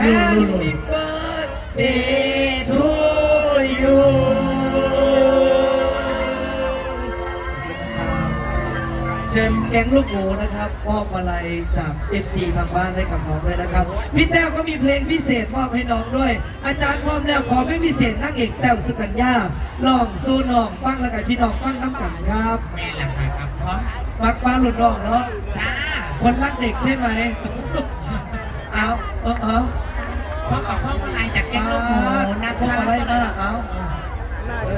Happy birthday to you เชิญแก๊งลูกหมูนะครับมอบอะไรจาก FC ทางบ้านให้กับน้องด้วยนะครับ พี่แต้วก็มีเพลงพิเศษมอบให้น้องด้วย อาจารย์พร้อมแล้วขอเพลงพิเศษนักเอกแต้วสุกัญญาลองสู้น้องฟังแล้วกันพี่น้องฟังน้ำกันครับแม่ละค่ะกับพร้อมมักป้าหลุดน้องเนาะจ้าคนรักเด็กใช่ไหมเอาเออเออ พร้อมกับพร้อะไรจากแก๊งลูกหมูนะพวกคะอะไรมาเอาเอ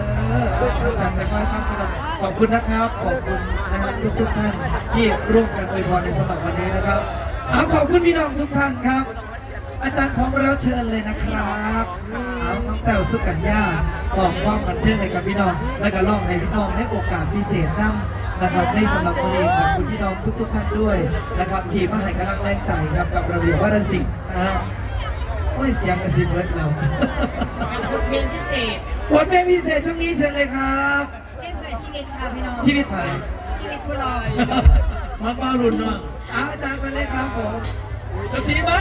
อจัดไปไว้ครับพี่น้องขอบคุณนะครับ ขอบคุณนะครับทุกทุกท่านที่ร่วมกันอวยพรในสมัครวันนี้นะครับเอาขอบคุณพี่น้องทุกท่านครับ อาจารย์พร้อมแล้วเชิญเลยนะครับเอาน้องแต้วสุกัญญาบอกความบันเทิงให้กับพี่น้อง และก็ร้องให้พี่น้องได้โอกาสพิเศษนำนะครับในสำหรับวันนี้ขอบคุณพี่น้องทุก ๆ ท่านด้วยนะครับที่มาให้กำลังแรงใจครับกับระเบียบวัฒนศิลป์นะครับ อ้ยเสียงกระซิบเบิร์ดเราเป็นบทเพลงพิเศษบทเพลงพิเศษช่วงนี้เชิญเลยครับเล่นเพื่อชีวิตค่ะพี่น้องชีวิตไผ่ชีวิตผู้ลอยมาเป้ารุ่นเนาะเอาอาจารย์ไปเลยครับผมดนตรีมา